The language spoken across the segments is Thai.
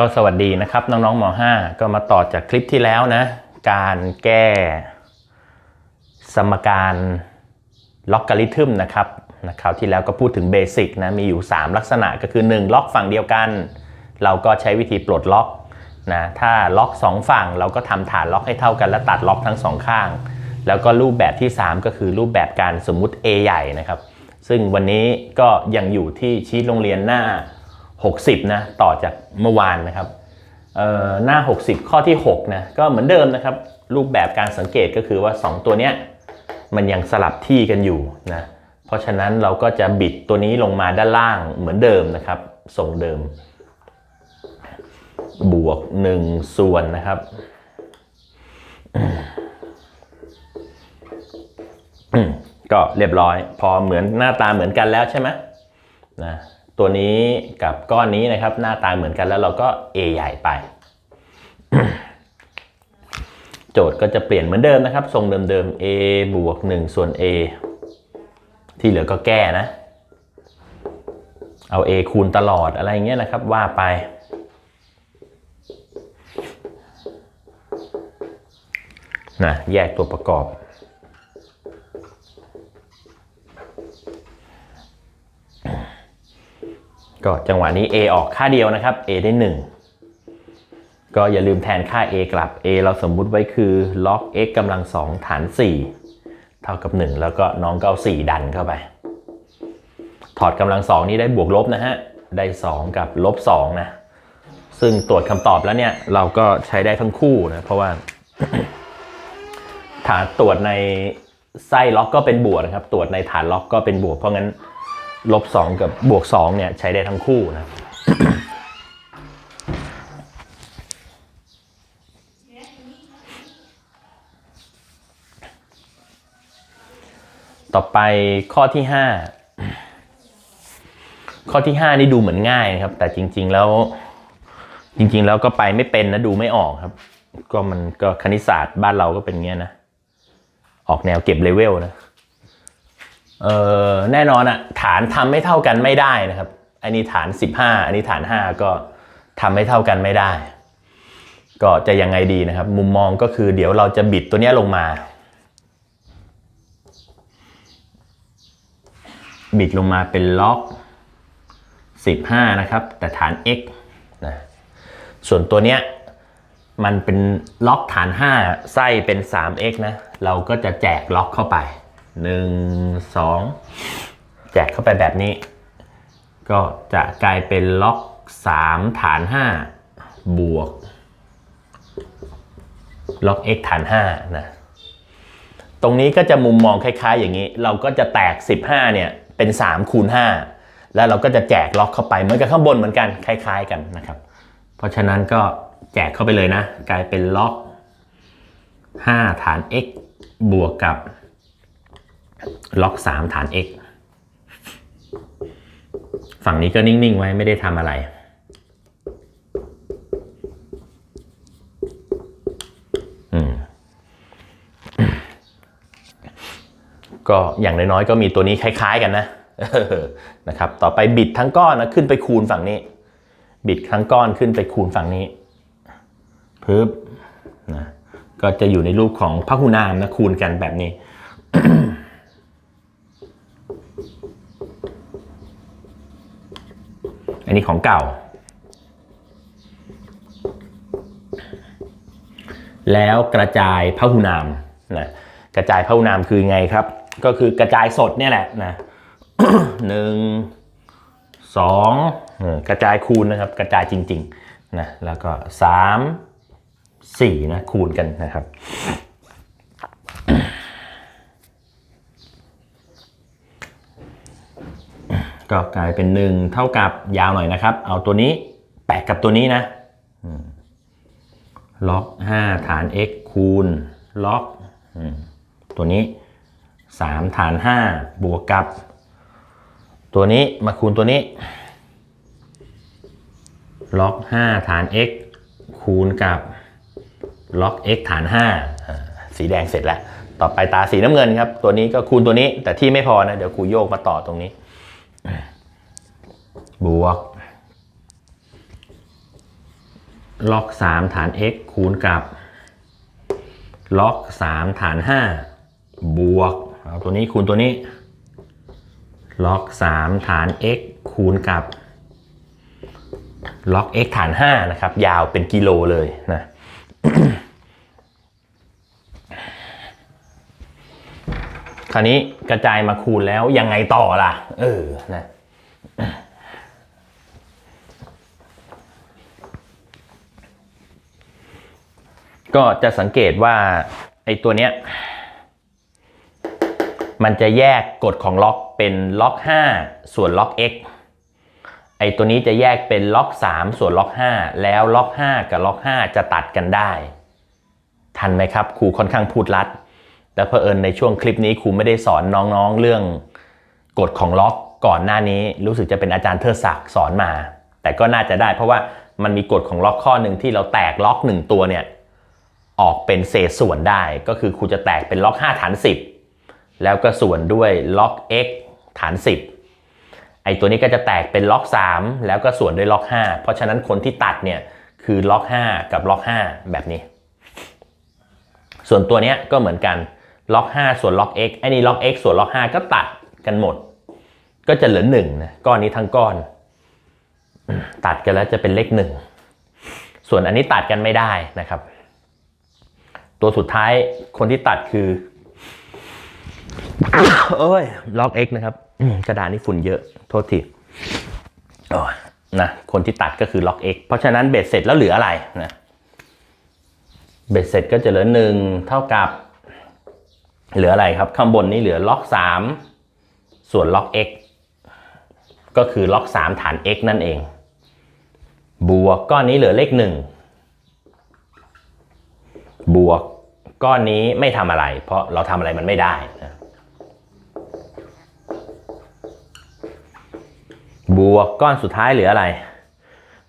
ก็สวัสดีนะครับน้องๆม .5 ก็มาต่อจากคลิปที่แล้วนะ การแก้สมการล็อกการิทึมนะครับนะคราวที่แล้วก็พูดถึงเบสิกนะมีอยู่ 3 ลักษณะก็คือ 1 ล็อกฝั่งเดียวกัน เราก็ใช้วิธีปลดล็อกนะถ้าล็อก 2 ฝั่งเราก็ทำฐานล็อกให้เท่ากัน และตัดล็อกทั้งสองข้าง แล้วก็รูปแบบที่ 3 ก็คือรูปแบบการสมมุติ A ใหญ่นะครับ ซึ่งวันนี้ก็ยังอยู่ที่ชีตโรงเรียนหน้า 60 นะ ต่อจากเมื่อวานนะครับ หน้า 60 ข้อที่ 6 นะ ก็เหมือนเดิมนะครับ รูปแบบการสังเกตก็คือว่า 2 ตัวเนี้ยมันยังสลับที่กันอยู่นะ เพราะฉะนั้นเราก็จะบิดตัวนี้ลงมาด้านล่างเหมือนเดิมนะครับทรงเดิม บวก 1 ส่วนนะครับก็เรียบร้อย พอเหมือนหน้าตาเหมือนกันแล้วใช่ไหมนะ ตัวนี้กับก้อนนี้นะครับ หน้าตาเหมือนกันแล้วเราก็ A ใหญ่ไป โจทย์ก็จะเปลี่ยนเหมือนเดิมนะครับ ทรงเดิมๆ A บวก 1 ส่วน A ที่เหลือก็แก้นะ เอา A คูณตลอดอะไรเงี้ยนะครับว่าไป นะ แยกตัวประกอบ ก็จังหวะนี้ A ออกค่าเดียวนะครับ A ได้ 1 ก็อย่าลืมแทนค่า A กลับ A เราสมมุติไว้คือ log x กำลัง 2 ฐาน 4 เท่ากับ 1 แล้วก็น้องก็เอา 4 ดันเข้าไป ถอดกำลัง 2 นี้ได้บวกลบนะฮะ ได้ 2 กับลบ2นะ ซึ่งตรวจคำตอบแล้วเนี่ย เราก็ใช้ได้ทั้งคู่นะ เพราะว่าถ้าตรวจในไส้ล็อกก็เป็นบวกนะครับ ตรวจในฐานล็อกก็เป็นบวก เพราะงั้น ลบ2กับบวก2เนี่ยใช้ได้ทั้งคู่นะต่อไปข้อที่ 5 ข้อที่ 5 นี่ดูเหมือนง่ายนะครับ แต่จริง ๆแล้ว จริง ๆ แล้วก็ไปไม่เป็นนะดูไม่ออกครับ ก็มันก็คณิตศาสตร์บ้านเราก็เป็นเงี้ยนะ ออกแนวเก็บเลเวลนะ เออแน่นอนอะฐานทำไม่เท่ากันไม่ได้นะครับ อันนี้ฐาน 15 อันนี้ฐาน 5 ก็ทำไม่เท่ากันไม่ได้ ก็จะยังไงดีนะครับ มุมมองก็คือเดี๋ยวเราจะบิดตัวเนี้ยลงมา บิดลงมาเป็นล็อก 15 นะครับ แต่ฐาน x นะส่วนตัวเนี้ยมันเป็นล็อกฐาน 5 ไส้เป็น 3x นะ เราก็จะแจกล็อกเข้าไป 1 2แจกเข้าไปแบบนี้ ก็จะกลายเป็นล็อก3ฐาน5บวก ล็อก x ฐาน5นะตรงนี้ก็จะมุมมองคล้ายๆ อย่างนี้ เราก็จะแตก 15เนี่ยเป็น3คูณ5แล้วเราก็จะแจกล็อกเข้าไปเหมือนกับข้างบนเหมือนกันคล้ายๆกันนะครับ เพราะฉะนั้นก็แจกเข้าไปเลยนะ กลายเป็นล็อก 5 ฐาน x บวกกับ ล็อก3ฐาน x ฝั่งนี้ก็นิ่ง ๆ ไว้ไม่ได้ทำอะไรอืมก็อย่างน้อยๆ ก็มีตัวนี้คล้าย ๆ กันนะนะครับ ต่อไปบิดทั้งก้อนนะขึ้นไปคูณฝั่งนี้ บิดทั้งก้อนขึ้นไปคูณฝั่งนี้ปึ๊บนะก็จะอยู่ในรูปของพหุนามนะคูณกันแบบนี้ อันนี้ของเก่า แล้วกระจายพหุนามนะกระจายพหุนามคือไงครับ ก็คือกระจายสดเนี่ยแหละนะหนึ่งสองเออกระจายคูณนะครับ กระจายจริงๆนะแล้วก็สามสี่นะคูณกันนะครับ ก็กลายเป็น 1 เท่ากับยาวหน่อยนะครับ เอาตัวนี้แปะกับตัวนี้นะล็อก 5 ฐาน x คูณล็อกตัวนี้ 3 ฐาน 5 บวกกับ ตัวนี้มาคูณตัวนี้ล็อก 5 ฐาน x คูณกับล็อก x ฐาน5อ่าสีแดงเสร็จแล้ว ต่อไปตาสีน้ำเงินครับ ตัวนี้ก็คูณตัวนี้แต่ที่ไม่พอนะ เดี๋ยวครูโยกมาต่อตรงนี้ บวก ล็อก 3 ฐาน x คูณกับ ล็อก 3 ฐาน 5 บวก เอาตัวนี้คูณตัวนี้ ล็อก 3 ฐาน x คูณกับ ล็อก x ฐาน 5 นะครับ ยาวเป็นกิโลเลยนะ คราวนี้กระจายมาคูณแล้วยังไงต่อล่ะ เออนะก็จะสังเกตว่าไอ้ตัวเนี้ยมันจะแยกกฎของล็อกเป็นล็อก 5 ส่วนล็อก x ไอ้ตัวนี้จะแยกเป็นล็อก 3 ส่วนล็อก 5 แล้วล็อก 5 กับล็อก 5 จะตัดกันได้ ทันไหมครับครูค่อนข้างพูดลัด แต่เผอิญในช่วงคลิปนี้ครูไม่ได้สอนน้องๆเรื่องกฎของล็อกก่อนหน้านี้รู้สึกจะเป็นอาจารย์เทิดศักดิ์สอนมา แต่ก็น่าจะได้เพราะว่ามันมีกฎของล็อกข้อหนึ่งที่เราแตกล็อกหนึ่งตัวเนี่ยออกเป็นเศษส่วนได้ ก็คือครูจะแตกเป็นล็อก 5 ฐาน 10 แล้วก็ส่วนด้วยล็อก x ฐาน 10 ไอตัวนี้ก็จะแตกเป็นล็อก 3 แล้วก็ส่วนด้วยล็อก 5 เพราะฉะนั้นคนที่ตัดเนี่ยคือล็อก 5 กับล็อก 5 แบบนี้ ส่วนตัวเนี้ยก็เหมือนกัน ล็อก 5 ส่วนล็อก x ไอ้นี่ล็อก x ส่วนล็อก 5 ก็ตัดกันหมด ก็จะเหลือ1นะก้อนนี้ทั้งก้อน ตัดกันแล้วจะเป็นเลข 1 ส่วนอันนี้ตัดกันไม่ได้นะครับ ตัวสุดท้ายคนที่ตัดคือเอ้ยล็อก X นะครับกระดาษนี่ฝุ่นเยอะโทษทีนะคนที่ตัดก็คือล็อก X เพราะฉะนั้นเบ็ดเสร็จแล้วเหลืออะไรนะเบ็ดเสร็จก็จะเหลือหนึ่งเท่ากับ เหลืออะไรครับข้างบนนี้เหลือล็อก 3 ส่วนล็อก x ก็คือล็อก 3 ฐาน x นั่นเอง บวกก้อนนี้เหลือเลข 1 บวกก้อนนี้ไม่ทำอะไร เพราะเราทำอะไรมันไม่ได้นะบวกก้อนสุดท้ายเหลืออะไร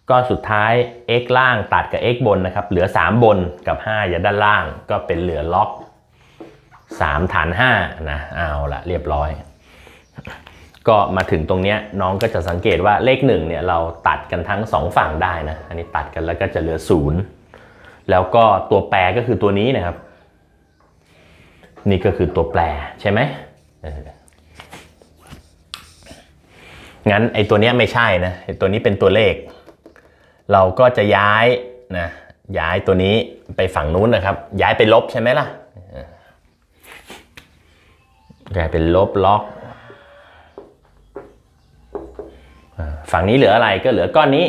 ก้อนสุดท้าย x ล่างตัดกับ x บนนะครับ เหลือ 3 บนกับ 5 อย่าด้านล่างก็เป็นเหลือล็อก 3 ฐาน5นะเอาละเรียบร้อย ก็มาถึงตรงนี้น้องก็จะสังเกตว่าเลข1เนี่ยเราตัดกันทั้ง 2 ฝั่งได้นะ อันนี้ตัดกันแล้วก็จะเหลือ 0 แล้วก็ตัวแปรก็คือตัวนี้นะครับ นี่ก็คือตัวแปรใช่ไหมงั้นไอ้ตัวนี้ไม่ใช่นะไอ้ตัวนี้เป็นตัวเลข เราก็จะย้ายนะย้ายตัวนี้ไปฝั่งนู้นนะครับ ย้ายไปลบใช่ไหมล่ะ เออย้ายเป็นลบล็อกฝั่งนี้เหลืออะไรก็เหลือก้อนนี้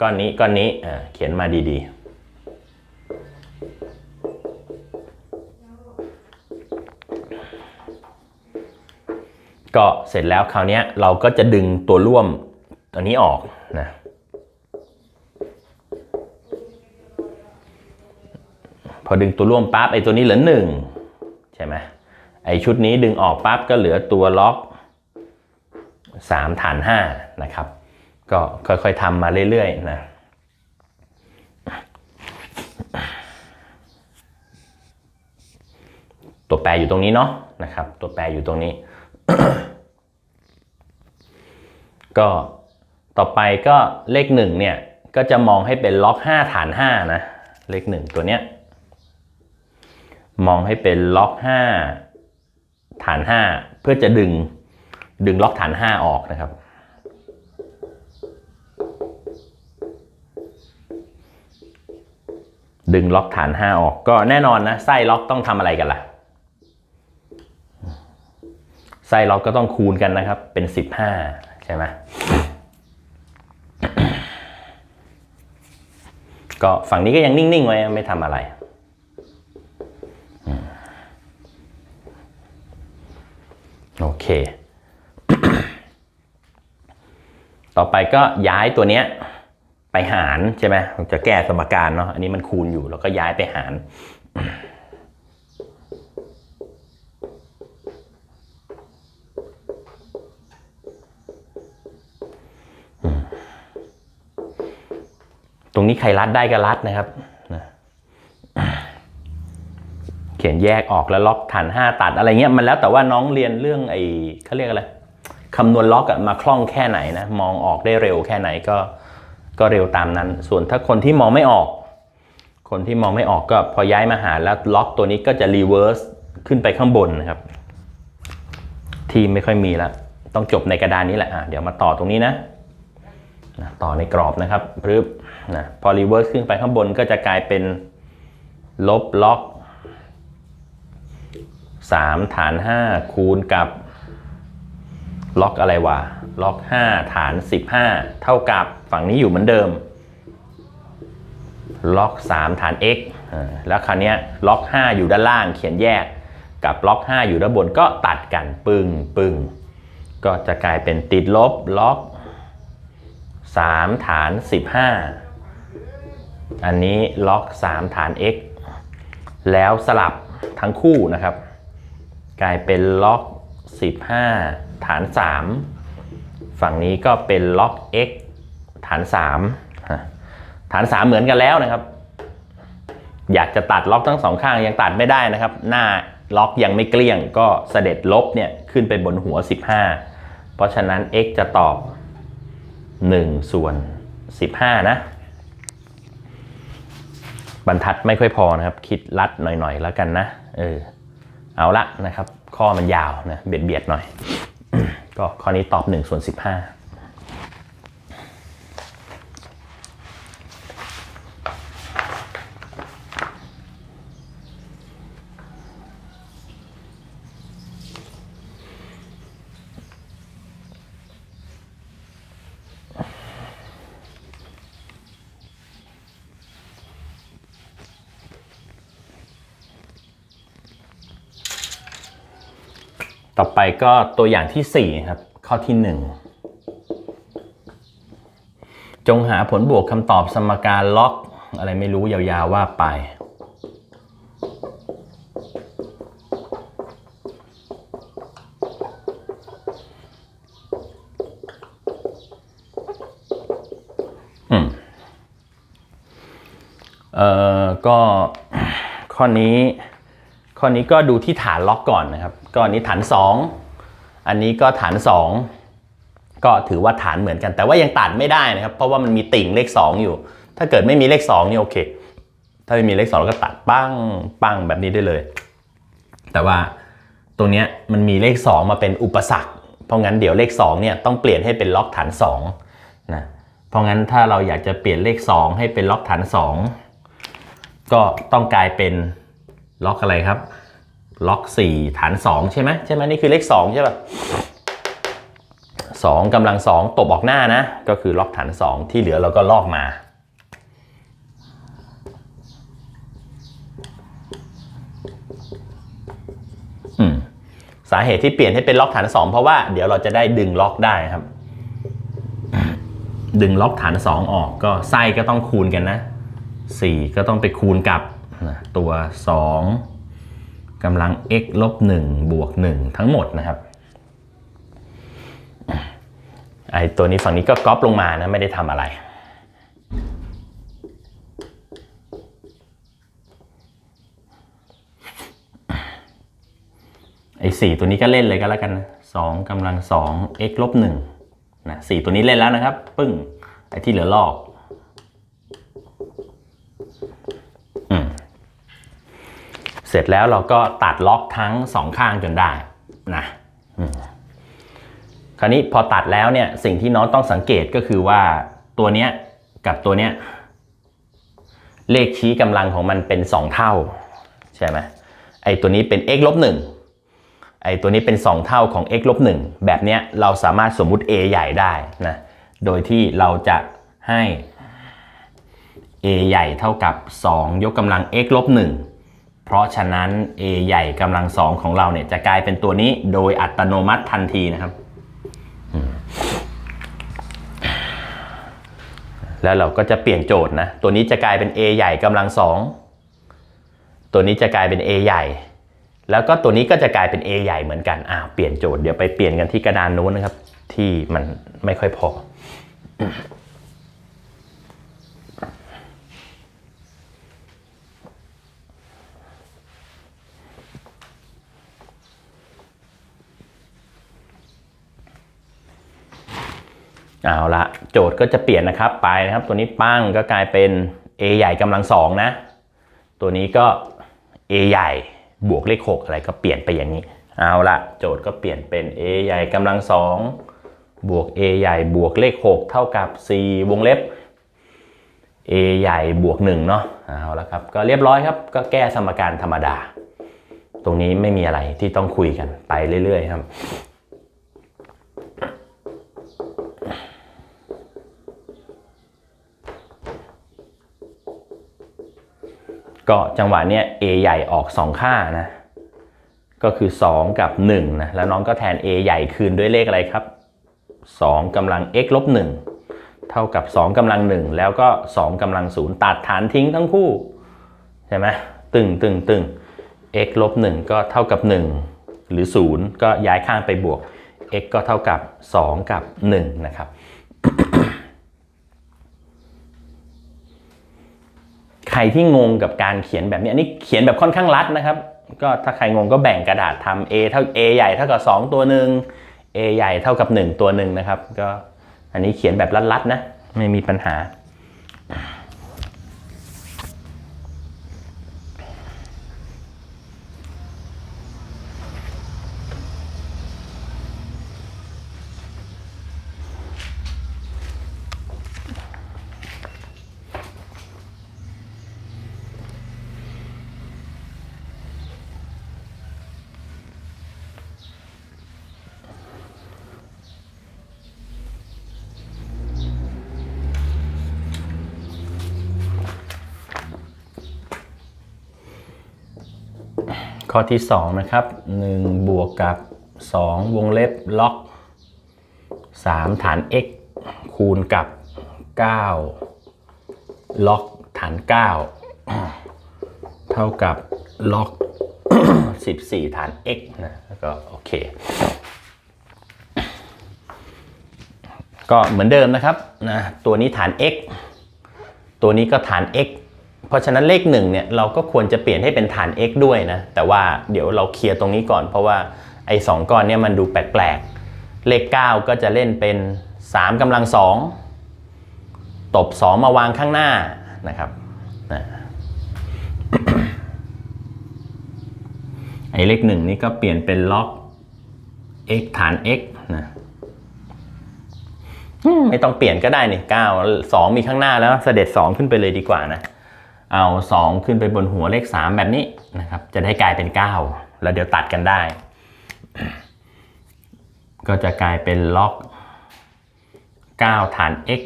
ก้อนนี้ก้อนนี้เขียนมาดีๆก็เสร็จแล้วคราวนี้เราก็จะดึงตัวร่วมตัวนี้ออกนะพอดึงตัวร่วมปั๊บไอ้ตัวนี้เหลือหนึ่งใช่ไหม ชุดนี้ดึงออกปั๊บก็เหลือตัวล็อก 3 ฐาน 5 นะครับ ก็ค่อยๆทำมาเรื่อยๆนะตัวแปรอยู่ตรงนี้เนาะนะครับ ตัวแปรอยู่ตรงนี้ ก็ต่อไปก็เลขหนึ่งเนี่ย ก็จะมองให้เป็นล็อก 5 ฐาน 5 นะ เลขหนึ่งตัวเนี้ยมองให้เป็นล็อก 5 ฐาน 5 เพื่อจะดึงดึงล็อกฐาน 5 ออกนะครับ ดึงล็อกฐาน 5 ออก ก็แน่นอนนะไส้ล็อกต้องทำอะไรกันล่ะไส้ล็อกก็ต้องคูณกันนะครับ เป็น 15 ใช่ไหมก็ฝั่งนี้ก็ยังนิ่ง ๆ ไว้ไม่ทำอะไรอืมโอเค ต่อไปก็ย้ายตัวเนี้ยไปหารใช่ไหมจะแก้สมการเนาะอันนี้มันคูณอยู่แล้วก็ย้ายไปหาร ตรงนี้ใครรัดได้ก็รัดนะครับเขียนแยกออกแล้วล็อกฐานห้าตัดอะไรเงี้ยมันแล้วแต่ว่าน้องเรียนเรื่องไอ้เขาเรียกอะไร คำนวณล็อกมาคล่องแค่ไหนนะมองออกได้เร็วแค่ไหนก็ก็เร็วตามนั้น ส่วนถ้าคนที่มองไม่ออก คนที่มองไม่ออกก็พอย้ายมาหาแล้วล็อกตัวนี้ก็จะรีเวิร์สขึ้นไปข้างบนนะครับ ที่ไม่ค่อยมีแล้วต้องจบในกระดานนี้แหละอะเดี๋ยวมาต่อตรงนี้นะนะต่อในกรอบนะครับปึ๊บนะพอรีเวิร์สขึ้นไปข้างบนก็จะกลายเป็นลบล็อก3ฐาน 5 คูณกับ ล็อกอะไรวะล็อก 5 ฐาน 15 เท่ากับฝั่งนี้อยู่เหมือนเดิม ล็อก 3 ฐาน x อ่าแล้วคราวนี้ล็อก 5 อยู่ด้านล่างเขียนแยกกับล็อก 5 อยู่ด้านบนก็ตัดกันปึ้งปึ้งก็จะกลายเป็นติดลบล็อก 3 ฐาน 15 อันนี้ล็อก 3 ฐาน x แล้วสลับทั้งคู่นะครับ กลายเป็นล็อก 15 ฐาน 3 ฝั่งนี้ก็เป็นล็อก x ฐาน 3 ฐาน 3 เหมือนกันแล้วนะครับ อยากจะตัดล็อกทั้งสองข้างยังตัดไม่ได้นะครับ หน้าล็อกยังไม่เกลี้ยงก็เสด็จลบเนี่ยขึ้นไปบนหัว 15 เพราะฉะนั้น x จะตอบ 1 ส่วน 15 นะบรรทัดไม่ค่อยพอนะครับ คิดลัดหน่อยๆแล้วกันนะ เออ เอาละนะครับ ข้อมันยาวนะเบียดเบียดหน่อย ก็ข้อนี้ตอบ1ส่วน15 ต่อไปก็ตัวอย่างที่ 4 ครับ ข้อที่ 1 จงหาผลบวกคำตอบสมการล็อกอะไรไม่รู้ยาวๆว่าไป อืม เอ่อ ก็ข้อนี้ ข้อนี้ก็ดูที่ฐานล็อกก่อนนะครับก็อันนี้ฐาน 2 อันนี้ก็ฐาน 2 ก็ถือว่าฐานเหมือนกัน แต่ว่ายังตัดไม่ได้นะครับ เพราะว่ามันมีติ่งเลข 2 อยู่ ถ้าเกิดไม่มีเลข2นี่โอเค ถ้าไม่มีเลข2เราก็ตัดปั้งปั้งแบบนี้ได้เลย แต่ว่าตรงนี้มันมีเลข 2 มาเป็นอุปสรรค เพราะงั้นเดี๋ยวเลข2เนี่ยต้องเปลี่ยนให้เป็นล็อกฐาน2นะเพราะงั้นถ้าเราอยากจะเปลี่ยนเลข 2 ให้เป็นล็อกฐาน 2 ก็ต้องกลายเป็น ล็อกอะไรครับ ล็อก 4 ฐาน 2 ใช่ไหมใช่ไหมนี่คือเลข 2 ใช่ป่ะ2กำลัง2ตบออกหน้านะ ก็คือล็อกฐาน 2 ที่เหลือเราก็ลอกมาอืมสาเหตุที่เปลี่ยนให้เป็นล็อกฐาน 2 เพราะว่าเดี๋ยวเราจะได้ดึงล็อกได้ครับ ดึงล็อกฐาน 2 ออกก็ไส้ก็ต้องคูณกันนะ 4 ก็ต้องไปคูณกับ นะตัว 2กำลัง x ลบ1บวก 1 ทั้งหมดนะครับไอตัวนี้ฝั่งนี้ก็ก๊อปลงมานะ ไม่ได้ทำอะไร ไอ้สี่ตัวนี้ก็เล่นเลยก็แล้วกันนะสองกำลังสอง x ลบหนึ่งนะสี่ตัวนี้เล่นแล้วนะครับ ปึ้ง ไอ้ที่เหลือลอก อืม เสร็จแล้วเราก็ตัดล็อกทั้งสองข้างจนได้นะคราวนี้พอตัดแล้วเนี่ยสิ่งที่น้องต้องสังเกตก็คือว่าตัวเนี้ยกับตัวเนี้ยเลขชี้กำลังของมันเป็น 2 เท่าใช่ไหมไอ้ตัวนี้เป็น x ลบหนึ่งไอ้ตัวนี้เป็น 2 เท่าของ x ลบ1แบบเนี้ยเราสามารถสมมุติ a ใหญ่ได้นะโดยที่เราจะให้ a ใหญ่เท่ากับ 2 ยกกำลัง x ลบ1 เพราะฉะนั้น a ใหญ่กำลัง2ของเราเนี่ยจะกลายเป็นตัวนี้โดยอัตโนมัติทันทีนะครับ แล้วเราก็จะเปลี่ยนโจทย์นะ ตัวนี้จะกลายเป็น a ใหญ่กำลัง2ตัวนี้จะกลายเป็น a ใหญ่ แล้วก็ตัวนี้ก็จะกลายเป็น A ใหญ่เหมือนกันอ้าวเปลี่ยนโจทย์เดี๋ยวไปเปลี่ยนกันที่กระดานนู้นนะครับ ที่มันไม่ค่อยพอ เอาละโจทย์ก็จะเปลี่ยนนะครับไปนะครับ ตัวนี้ปั้งก็กลายเป็น a ใหญ่กำลังสองนะ ตัวนี้ก็ a ใหญ่บวกเลข 6 อะไรก็เปลี่ยนไปอย่างนี้ เอาละโจทย์ก็เปลี่ยนเป็น a ใหญ่กำลังสองบวก a ใหญ่บวกเลข 6 เท่ากับ 4 วงเล็บ a ใหญ่บวก1เนาะเอาละครับ ก็เรียบร้อยครับ ก็แก้สมการธรรมดา ตรงนี้ไม่มีอะไรที่ต้องคุยกันไปเรื่อย ๆ ครับ ก็จังหวะเนี้ย a ใหญ่ออก 2 ค่านะ ก็คือ 2 กับ1นะ แล้วน้องก็แทน a ใหญ่คืนด้วยเลขอะไรครับ 2กำลัง x ลบ1เท่ากับ 2กำลัง 1 แล้วก็ 2กำลัง 0 ตัดฐานทิ้งทั้งคู่ ใช่ไหมตึงตึงตึง x ลบ1ก็เท่ากับ 1 หรือ 0 ก็ย้ายข้างไปบวก x ก็เท่ากับ 2 กับ 1 นะครับ ใครที่งงกับการเขียนแบบนี้อันนี้เขียนแบบค่อนข้างรัดนะครับ ก็ถ้าใครงงก็แบ่งกระดาษทำ a เท่า a ใหญ่เท่ากับ 2 ตัวหนึ่ง a ใหญ่เท่ากับ 1 ตัวหนึ่งนะครับ ก็อันนี้เขียนแบบรัดๆนะ ไม่มีปัญหา ข้อที่ 2 นะครับ 1 บวกกับ 2 วงเล็บล็อก 3 ฐาน x คูณกับ 9 ล็อกฐาน 9 เท่ากับล็อก 14 ฐาน x นะแล้วก็โอเค ก็เหมือนเดิมนะครับนะตัวนี้ฐาน x ตัวนี้ก็ฐาน x เพราะฉะนั้นเลข1เนี่ยเราก็ควรจะเปลี่ยนให้เป็นฐาน x ด้วยนะ แต่ว่าเดี๋ยวเราเคลียร์ตรงนี้ก่อน เพราะว่าไอ้สองก้อนเนี่ยมันดูแปลกๆ เลข 9 ก็จะเล่นเป็น 3กำลัง 2 ตบ 2 มาวางข้างหน้านะครับนะไอ้เลข1นี่ก็เปลี่ยนเป็นล็อก x ฐาน x นะไม่ต้องเปลี่ยนก็ได้นี่9 2มีข้างหน้าแล้วเสด็จ2ขึ้นไปเลยดีกว่านะ เอา 2 ขึ้นไปบนหัวเลข 3 แบบนี้นะครับ จะได้กลายเป็น 9 แล้วเดี๋ยวตัดกันได้ ก็จะกลายเป็นล็อก 9 ฐาน x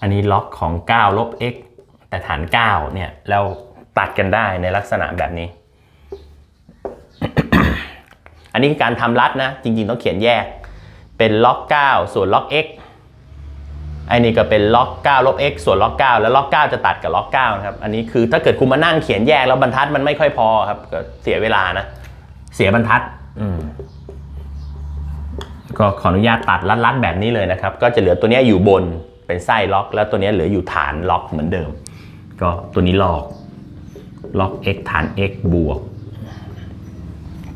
อันนี้ล็อกของ 9 ลบ x แต่ฐาน 9 เนี่ยเราตัดกันได้ในลักษณะแบบนี้ อันนี้คือการทำรัดนะ จริงๆต้องเขียนแยก เป็นล็อก 9 ส่วนล็อก x ไอ้นี่ก็เป็นล็อก9ลบ x ส่วนล็อก9แล้วล็อก9จะตัดกับล็อก9นะครับอันนี้คือถ้าเกิดคุณมานั่งเขียนแยกแล้วบรรทัดมันไม่ค่อยพอครับก็เสียเวลานะ เสียบรรทัดอืมก็ขออนุญาตตัดลัดๆแบบนี้เลยนะครับ ก็จะเหลือตัวนี้อยู่บนเป็นไส้ล็อก แล้วตัวนี้เหลืออยู่ฐานล็อกเหมือนเดิม ก็ตัวนี้ลอกล็อก x ฐาน x บวก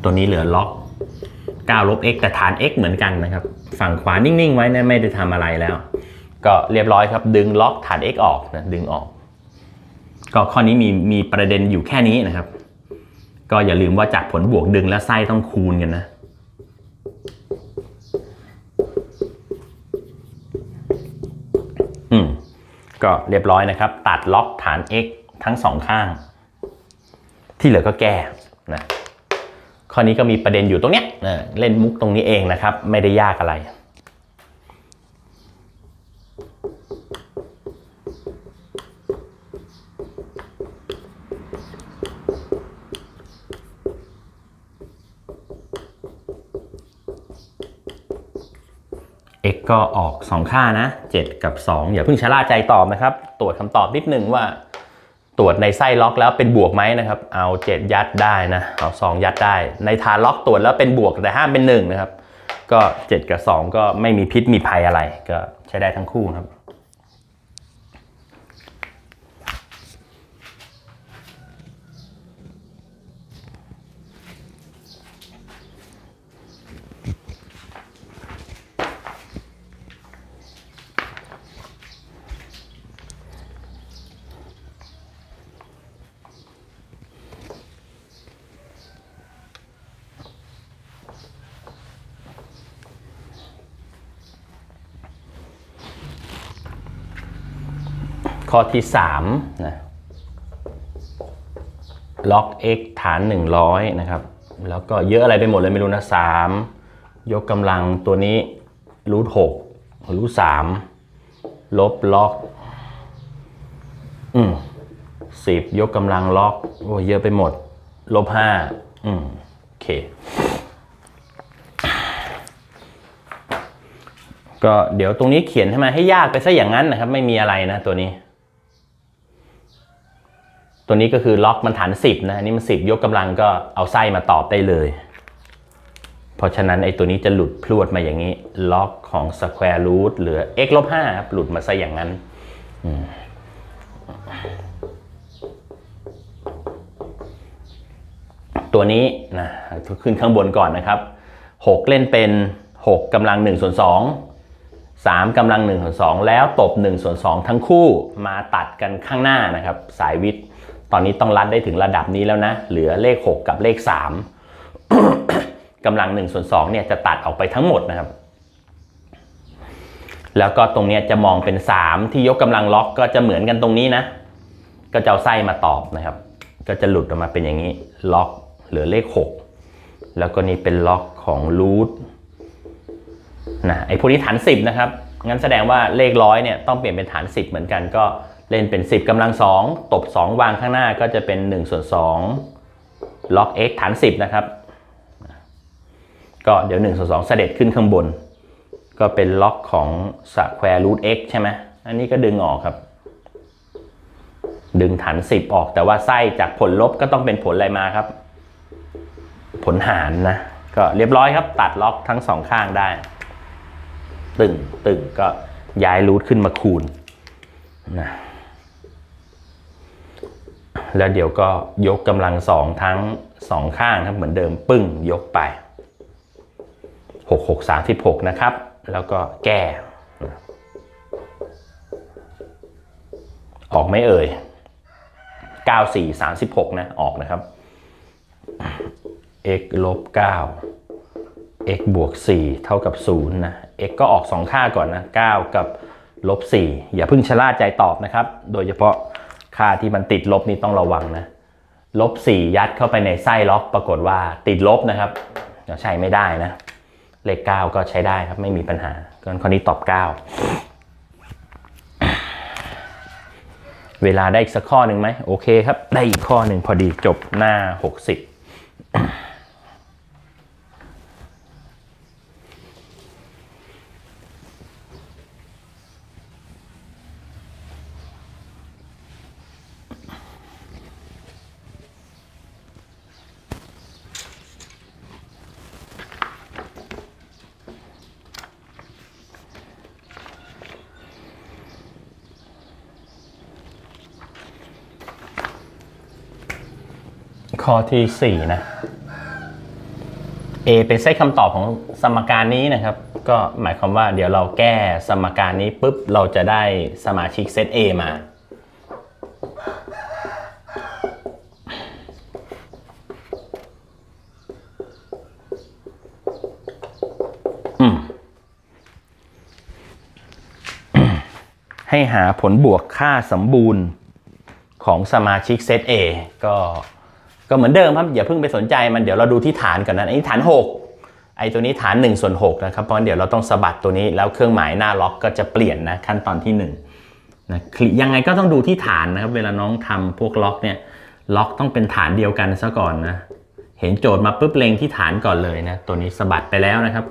ตัวนี้เหลือล็อก9ลบ x แต่ฐาน x เหมือนกันนะครับ ฝั่งขวานิ่งๆ ไว้นะไม่ได้ทำอะไรแล้ว ก็เรียบร้อยครับดึงล็อกฐาน x ออกนะดึงออก ก็ข้อนี้มีมีประเด็นอยู่แค่นี้นะครับ ก็อย่าลืมว่าจากผลบวกดึงและไส้ต้องคูณกันนะอืมก็เรียบร้อยนะครับ ตัดล็อกฐาน x ทั้งสองข้าง ที่เหลือก็แก้นะข้อนี้ก็มีประเด็นอยู่ตรงเนี้ยนะเล่นมุกตรงนี้เองนะครับ ไม่ได้ยากอะไร ก็ออก 2 ค่านะ 7 กับ 2 อย่าเพิ่งชะล่าใจตอบนะครับ ตรวจคำตอบนิดนึงว่า ตรวจในไส้ล็อกแล้วเป็นบวกไหมนะครับ เอา 7 ยัดได้นะ เอา 2 ยัดได้ ในฐานล็อกตรวจแล้วเป็นบวกแต่ห้ามเป็น1นะครับ ก็ 7 กับ 2 ก็ไม่มีพิษมีภัยอะไร ก็ใช้ได้ทั้งคู่ครับ ข้อที่3นะล็อก x ฐาน 100 นะครับ แล้วก็เยอะอะไรไปหมดเลยไม่รู้นะ 3 ยกกำลังตัวนี้รูท6รูท3ลบล็อกอืมสิบยกกำลังล็อกโอ้เยอะไปหมด ลบห้าอืมโอเค ก็เดี๋ยวตรงนี้เขียนให้มาให้ยากไปซะอย่างนั้นนะครับ ไม่มีอะไรนะตัวนี้ ตัวนี้ก็คือล็อกมันฐานสิบนะอันนี้มันสิบยกกำลังก็เอาไส้มาตอบได้เลย เพราะฉะนั้นไอ้ตัวนี้จะหลุดพลวดมาอย่างนี้ ล็อกของ square root เหลือ x ลบห้าครับหลุดมาซะอย่างนั้นตัวนี้นะขึ้นข้างบนก่อนนะครับ 6 เล่นเป็น 6กำลัง1ส่วน2 3กำลัง1ส่วน2แล้วตบ1ส่วน2ทั้งคู่มาตัดกันข้างหน้านะครับ สายวิทย์ ตอนนี้ต้องรัดได้ถึงระดับนี้แล้วนะ เหลือเลข 6 กับเลข 3กำลัง1ส่วน2เนี่ยจะตัดออกไปทั้งหมดนะครับ แล้วก็ตรงนี้จะมองเป็น 3 ที่ยกกำลังล็อกก็จะเหมือนกันตรงนี้นะ ก็จะเอาไส้มาตอบนะครับ ก็จะหลุดออกมาเป็นอย่างนี้ล็อกเหลือเลข 6 แล้วก็นี่เป็นล็อกของรูทนะไอ้พวกนี้ฐาน 10 นะครับ งั้นแสดงว่าเลขร้อยเนี่ยต้องเปลี่ยนเป็นฐาน 10 เหมือนกันก็ เล่นเป็น 10กำลัง 2 ตบ 2 วางข้างหน้าก็จะเป็น1ส่วน2ล็อก x ฐาน 10 นะครับ ก็เดี๋ยว1ส่วน2เสด็จขึ้นข้างบน ก็เป็นล็อกของ square root x ใช่ไหมอันนี้ก็ดึงออกครับ ดึงฐานสิบออกแต่ว่าไส้จากผลลบก็ต้องเป็นผลอะไรมาครับ ผลหารนะ ก็เรียบร้อยครับตัดล็อกทั้งสองข้างได้ ตึงตึงก็ย้ายรูทขึ้นมาคูณนะ แล้วเดี๋ยวก็ยกกำลังสองทั้งสองข้างครับเหมือนเดิมปึ้งยกไปหกหกสามสิบหกนะครับ แล้วก็แก้ ออกไม่เอ่ย 94 36 นะ ออกนะครับ x ลบ9 x บวก 4 เท่ากับ 0 นะ x ก็ออก 2 ค่าก่อนนะ 9 กับลบ4อย่าเพิ่งชะล่าใจตอบนะครับ โดยเฉพาะ ค่าที่มันติดลบนี่ต้องระวังนะลบ4ยัดเข้าไปในไส้ล็อกปรากฏว่าติดลบนะครับใช้ไม่ได้นะเลข 9 ก็ใช้ได้ครับไม่มีปัญหาก็ข้อนี้ตอบ 9 เวลาได้อีกสักข้อหนึ่งไหมโอเคครับ ได้อีกข้อหนึ่งพอดีจบหน้า 60 ข้อที่ 4 นะ A เป็นเซตคำตอบของสมการนี้นะครับ ก็หมายความว่าเดี๋ยวเราแก้สมการนี้ปุ๊บ เราจะได้สมาชิกเซต A มา ให้หาผลบวกค่าสมบูรณ์ของสมาชิกเซต A ก็ ก็เหมือนเดิมครับอย่าเพิ่งไปสนใจมันเดี๋ยวเราดูที่ฐานก่อนนะอันนี้ฐาน 6 ไอ้ตัวนี้ฐาน1ส่วน6นะครับเพราะเดี๋ยวเราต้องสะบัดตัวนี้แล้วเครื่องหมายหน้าล็อกก็จะเปลี่ยนนะขั้นตอนที่1นะยังไงก็ต้องดูที่ฐานนะครับเวลาน้องทำพวกล็อกเนี่ยล็อกต้องเป็นฐานเดียวกันซะก่อนนะเห็นโจทย์มาปุ๊บเล็งที่ฐานก่อนเลยนะตัวนี้สะบัดไปแล้วนะครับ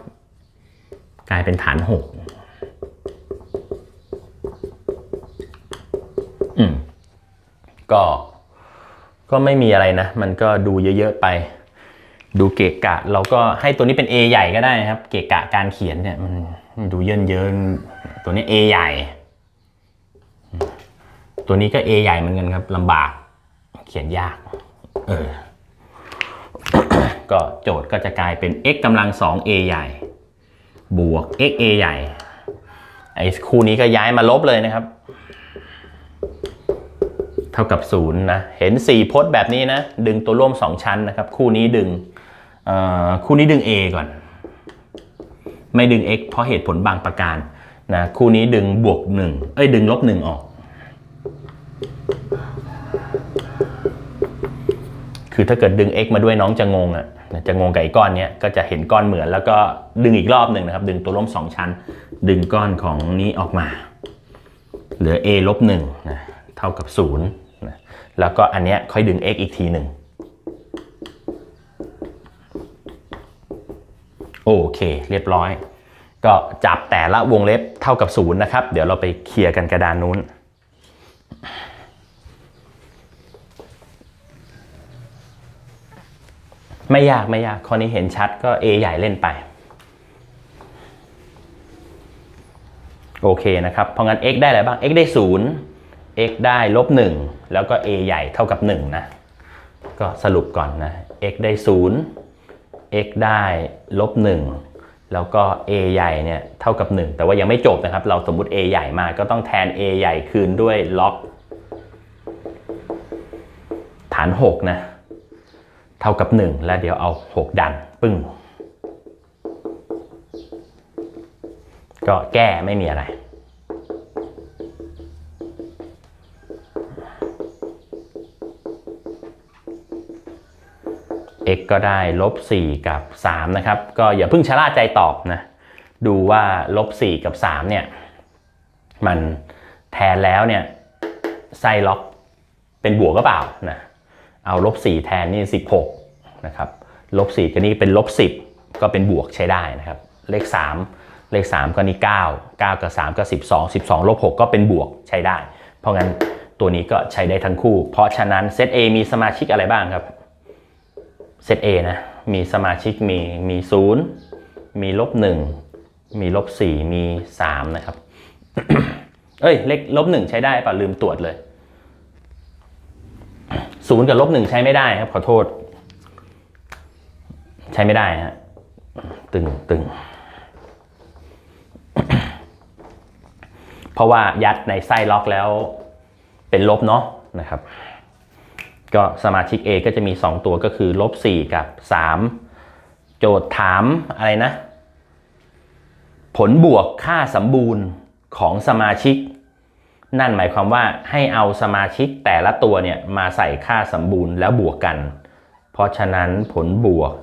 กลายเป็นฐาน 6 อืมก็ ก็ไม่มีอะไรนะ มันก็ดูเยอะๆไป ดูเกะกะ เราก็ให้ตัวนี้เป็น A ใหญ่ก็ได้นะครับ เกะกะการเขียนเนี่ยมันดูเยินเยินๆตัวนี้ A ใหญ่ ตัวนี้ก็ A ใหญ่เหมือนกันครับลำบาก เขียนยาก เออ ก็โจทย์ก็จะกลายเป็น x กำลัง 2 a ใหญ่ บวก x a ใหญ่ ไอ้คู่นี้ก็ย้ายมาลบเลยนะครับ ท่ากับ0นะเห็น 4 พจน์แบบนี้นะดึงตัวร่วม 2 ชั้นนะครับ คู่นี้ดึงคู่นี้ดึง A ก่อน ไม่ดึง x เพราะเหตุผลบางประการนะคู่นี้ดึงบวก 1 เอ้ยดึงลบ 1 ออก คือถ้าเกิดดึง x มาด้วยน้องจะงงอะ่ะจะงงกับไอ้ก้อนนี้ก็จะเห็นก้อนเหมือนแล้วก็ดึงอีกรอบหนึ่งนะครับ ดึงตัวร่วม 2 ชั้น ดึงก้อนของนี้ออกมา เหลือ a ลบ1นะเท่ากับ 0 แล้วก็อันเนี้ยค่อยดึง x อีกทีหนึ่งโอเค เรียบร้อย ก็จับแต่ละวงเล็บเท่ากับศูนย์นะครับ เดี๋ยวเราไปเคลียร์กันกระดานนู้น ไม่ยากไม่ยากข้อนี้เห็นชัดก็ A ใหญ่เล่นไป โอเคนะครับ เพราะงั้น x ได้อะไรบ้าง x ได้0 x ได้ลบ1แล้วก็ a ใหญ่เท่ากับ1นะก็สรุปก่อนนะ x ได้ 0 x ได้ลบ1แล้วก็ a ใหญ่เนี่ยเท่ากับ 1 แต่ว่ายังไม่จบนะครับ เราสมมุติ a ใหญ่มาก็ต้องแทน a ใหญ่คืนด้วยล็อก ฐาน 6 นะ เท่ากับ 1 แล้วเดี๋ยวเอา 6 ดันปึ้ง ก็แก้ไม่มีอะไร x ก็ได้ลบ4กับ3นะครับ ก็อย่าเพิ่งชะล่าใจตอบนะ ดูว่าลบ4กับ3เนี่ย มันแทนแล้วเนี่ยไส้ล็อกเป็นบวกก็เปล่านะ เอาลบ4แทนนี่ 16 นะครับ ลบ4ก็นี่เป็นลบ 10 ก็เป็นบวกใช้ได้นะครับ เลข 3 เลข 3 ก็นี่ 9 9 กับ 3 ก็ 12 12 ลบ 6 ก็เป็นบวกใช้ได้ เพราะงั้นตัวนี้ก็ใช้ได้ทั้งคู่ เพราะฉะนั้นเซต A มีสมาชิกอะไรบ้างครับ ซต A นะ มีสมาชิกมีมี0มีลบ1มีลบ4มี3นะครับ เอ้ย เลขลบ1ใช้ได้ป่ะลืมตรวจเลยศูนย์กับลบหนึ่งใช้ไม่ได้ครับ ขอโทษ ใช้ไม่ได้ฮะตึงตึงเพราะว่ายัดในไส้ล็อกแล้วเป็นลบเนาะนะครับ ก็สมาชิก A ก็จะมี 2 ตัวก็คือลบ4กับ 3 โจทย์ถามอะไรนะ ผลบวกค่าสมบูรณ์ของสมาชิก นั่นหมายความว่าให้เอาสมาชิกแต่ละตัวเนี่ยมาใส่ค่าสมบูรณ์แล้วบวกกัน เพราะฉะนั้นผลบวก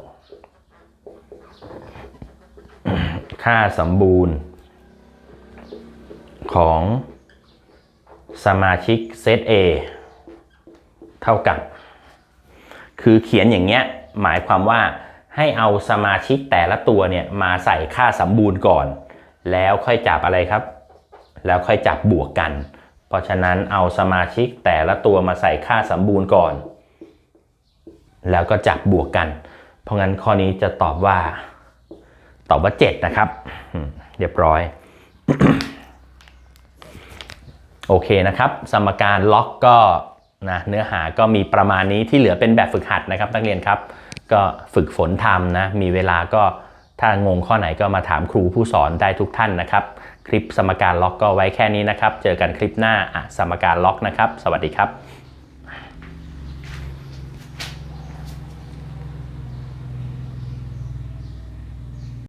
ค่าสมบูรณ์ ของสมาชิกเซต A เท่ากับ คือเขียนอย่างเงี้ยหมายความว่าให้เอาสมาชิกแต่ละตัวเนี่ยมาใส่ค่าสมบูรณ์ก่อน แล้วค่อยจับอะไรครับ แล้วค่อยจับบวกกัน เพราะฉะนั้นเอาสมาชิกแต่ละตัวมาใส่ค่าสมบูรณ์ก่อน แล้วก็จับบวกกัน เพราะงั้นข้อนี้จะตอบว่า ตอบว่า 7 นะครับเรียบร้อยโอเคนะครับ สมการล็อกก็ นะเนื้อหาก็มีประมาณนี้ที่เหลือเป็นแบบฝึกหัดนะครับนักเรียนครับ ก็ฝึกฝนทำนะมีเวลาก็ถ้างงข้อไหนก็มาถามครูผู้สอนได้ทุกท่านนะครับ คลิปสมการล็อกก็ไว้แค่นี้นะครับ เจอกันคลิปหน้าอะสมการล็อกนะครับ สวัสดีครับ